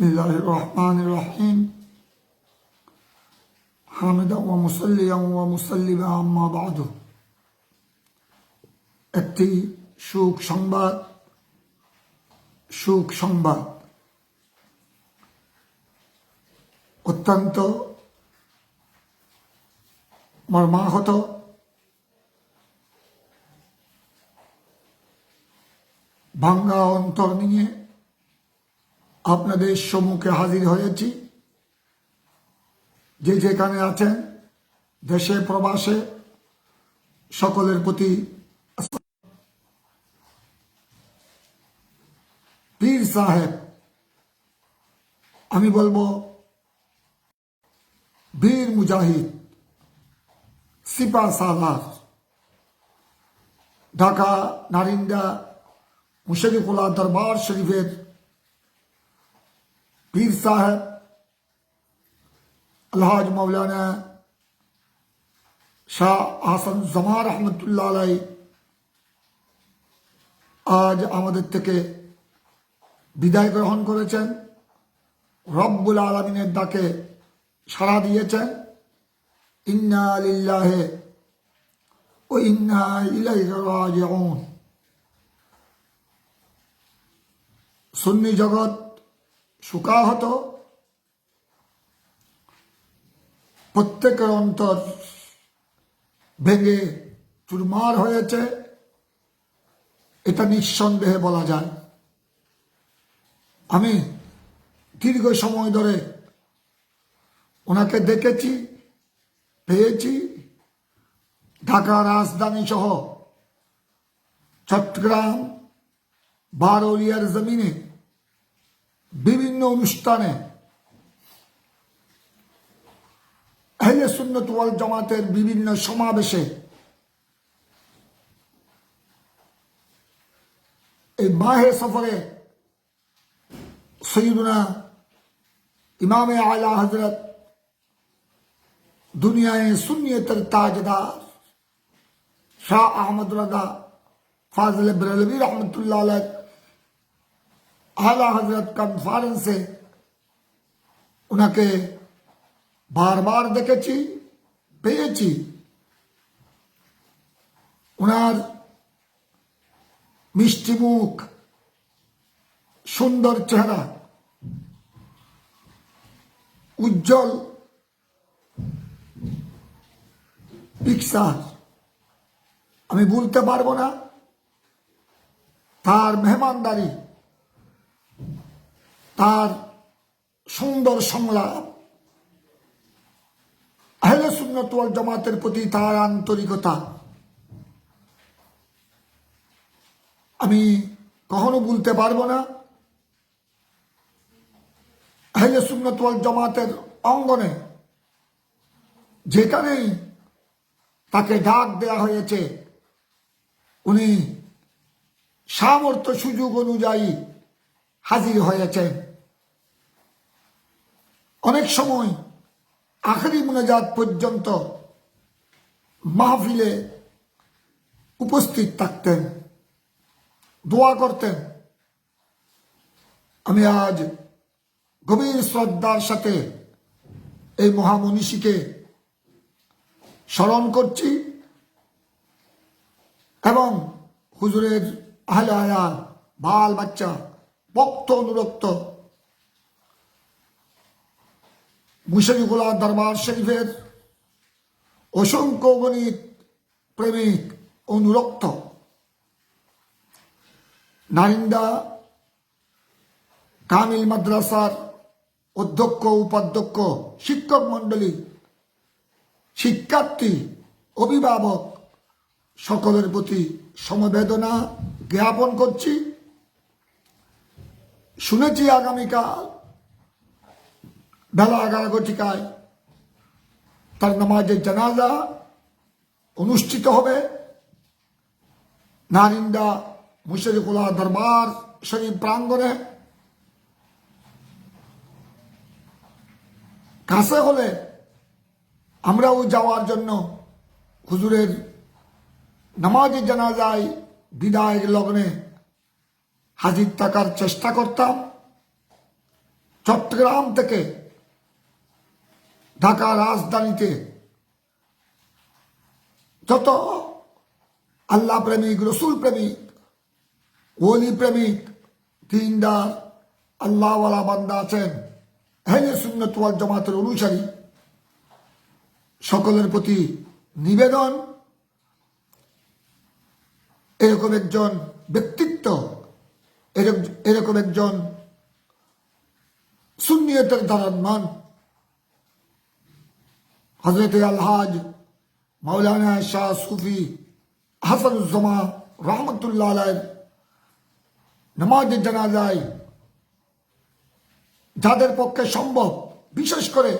বিসমিল্লাহ রহমান রহিম হামিদা ওয়া মুসল্লিয়া ওয়া মুসল্লিবা আম্মা বাদু একটি সুখ সংবাদ সুখ সংবাদ অত্যন্ত মর্মাহত ভাঙ্গা অন্তর নিয়ে আপনাদের সম্মুখে হাজির হয়েছি। যে যেখানে আছেন, দেশে, প্রবাসে, সকলের প্রতি পীর সাহেব, আমি বলব বীর মুজাহিদ, সিপা সালার, ঢাকা নারিন্দা মুশরিফুল্লাহ দরবার শরীফের পীর সাহেব আলহাজ মৌলানা শাহ আহসান জামা রহমতুল্লাহ আলাই আজ আমাদের থেকে বিদায় গ্রহণ করেছেন। রব্বুল আলমিনের ডাকে সাড়া দিয়েছেন। ইন্না লিল্লাহে ও ইন্না রাজিউন। সুন্নি জগৎ সুকাহত প্রত্যেকের অন্তর ভেঙে চুরমার হয়েছে। এটা নিঃসন্দেহে বলা যায়। আমি দীর্ঘ সময় ধরে ওনাকে দেখেছি, পেয়েছি। ঢাকা রাজধানী সহ চট্টগ্রাম বারোলিয়ার জমিনে বিভিন্ন অনুষ্ঠানে আহলে সুন্নত ওয়াল জামাতের বিভিন্ন সমাবেশে এই মাহে সফরে সৈদুনা ইমামে আলা হজরত দুনিয়ায় সুনিয়তের তাজদার শাহ আহমদ রাদা ফাজল বরেলভী রহমতুল্লাহ আলাইহ আলা হজরত কনফারেন্সে ওনাকে বারবার দেখেছি, পেয়েছি। ওনার মিষ্টি মুখ, সুন্দর চেহারা, উজ্জ্বল পিকচার। আমি বলতে পারব না, তার মেহমানদারি তার সুন্দর সংলাপ। আহলে সুন্নত জামাতের প্রতি তার আন্তরিকতা। আমি কখনো বলতে পারব না। আহলে সুন্নত জামাতের অঙ্গনে যেখানেই তাকে ডাক দেয়া হয়েছে, উনি সামর্থ্য সুযোগ অনুযায়ী হাজির হয়েছেন। অনেক সময় আখেরি মুনাজাত পর্যন্ত মাহফিলে উপস্থিত থাকতেন, দোয়া করতেন। আমি আজ গভীর শ্রদ্ধার সাথে এই মহামনীষীকে স্মরণ করছি এবং হুজুরের আহলে আয়াল বাল বাচ্চা, ভক্ত অনুরক্ত মুশরিফুল্লাহ দরবার শরীফের অসংখ্য গণিত প্রেমিক অনুরক্ত। নারিন্দা কামিল মাদ্রাসার অধ্যক্ষ, উপাধ্যক্ষ, শিক্ষক মণ্ডলী, শিক্ষার্থী, অভিভাবক সকলের প্রতি সমবেদনা জ্ঞাপন করছি। শুনেছি আগামীকাল বেলা এগারো ঘটিকায় তার নামাজের জানাজা অনুষ্ঠিত হবে। নারিন্দা মুশরিকুল্লাহ দরবার শরীফ প্রাঙ্গণে। কাছে হলে আমরাও যাওয়ার জন্য হুজুরের নামাজের জানাজায় বিদায়ের লগ্নে হাজির থাকার চেষ্টা করতাম। চট্টগ্রাম থেকে ঢাকা রাজধানীতে। যত আল্লাহ প্রেমিক, রসুল প্রেমিক, ওলি প্রেমিক, দিনদার, আল্লাহওয়ালা বান্দা আছেন হেলে সুন্নত ওয়াল জামাতের অনুসারী, সকলের প্রতি নিবেদন। এরকম একজন ব্যক্তিত্ব এরক- এরকম একজন সুন্নিয়তের ধারণ মান হজরত আলহাজ মৌলানা শাহ সুফি হাসানুজ্জামা রহমতুল্লাহ আলাইয়ের নামাজের জানাজায় যাদের পক্ষে সম্ভব, বিশেষ করে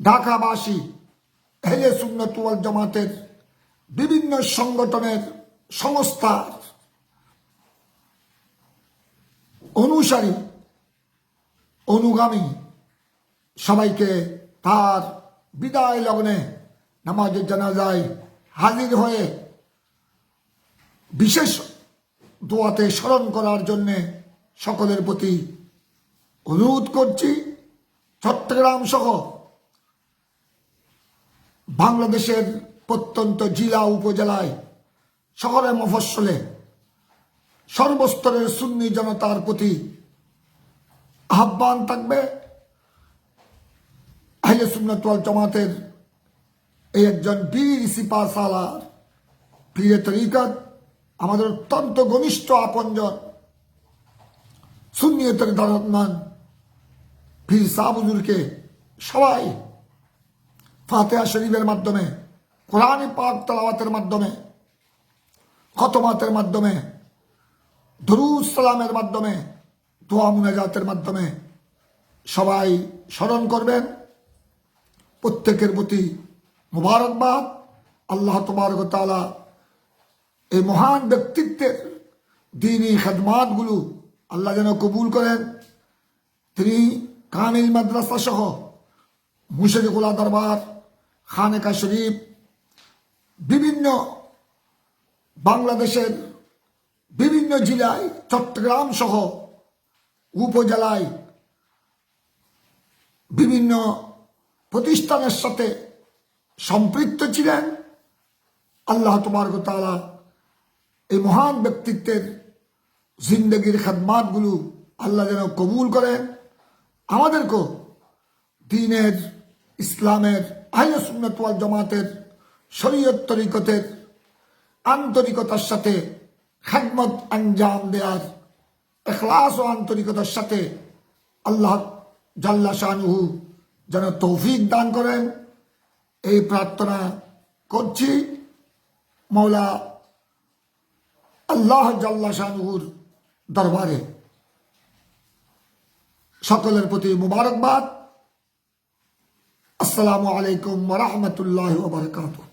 ঢাকাবাসী হেলে সুন্নত ওয়াল জামাতের বিভিন্ন সংগঠনের সংস্থার অনুসারী, অনুগামী সবাইকে তার বিদায় লগ্নে নামাজের জানাজায় হাজির হয়ে বিশেষ দোয়াতে স্মরণ করার জন্যে সকলের প্রতি অনুরোধ করছি, চট্টগ্রাম সহ বাংলাদেশের প্রত্যন্ত জেলা উপজেলায় শহরে মফস্বলে সর্বস্তরের সুন্নি জনতার প্রতি আহ্বান থাকবে। আহলে সুন্নত ওয়াল জামাতের এই একজন বীর সিপা সালার প্রিয় তরিকত আমাদের অত্যন্ত ঘনিষ্ঠ আপনজন, সুন্নিয়তের দারতমান পীর সাহুজুরকে সবাই ফাতেহা শরীফের মাধ্যমে, কোরআন পাক তালাওয়াতের মাধ্যমে, খতমাতের মাধ্যমে সালামের মাধ্যমে, দোয়া মুনাজাতের মাধ্যমে সবাই স্মরণ করবেন। প্রত্যেকের প্রতি মুবারকবাদ। আল্লাহ তবারক তাআলা এই মহান ব্যক্তিত্বের দিনী খেদমাতগুলো আল্লাহ যেন কবুল করেন। তিনি কামিল মাদ্রাসা সহ মুশরিকুল্লাহ দরবার, খানেকা শরীফ, বিভিন্ন বাংলাদেশের বিভিন্ন জেলায়, চট্টগ্রাম সহ উপজেলায় বিভিন্ন প্রতিষ্ঠানের সাথে সম্পৃক্ত ছিলেন। আল্লাহ তোমার তালা এই মহান ব্যক্তিত্বের জিন্দগির খাদমাতগুলো আল্লাহ যেন কবুল করেন। আমাদেরকেও দিনের ইসলামের, আহলে সুন্নত ওয়াল জামাতের, শরীয়ত তরিকতের আন্তরিকতার সাথে খেদমত আঞ্জাম দেওয়ার এখলাস ও আন্তরিকতার সাথে আল্লাহ জাল্লা শাহনুহু যেন তৌফিক দান করেন। এই প্রার্থনা করছি। মৌলা আল্লাহ জাল্লা শাহুর দরবারে। সকলের প্রতি মুবারকবাদ। আসসালামু আলাইকুম রহমতুল্লাহ বারকাতুহ।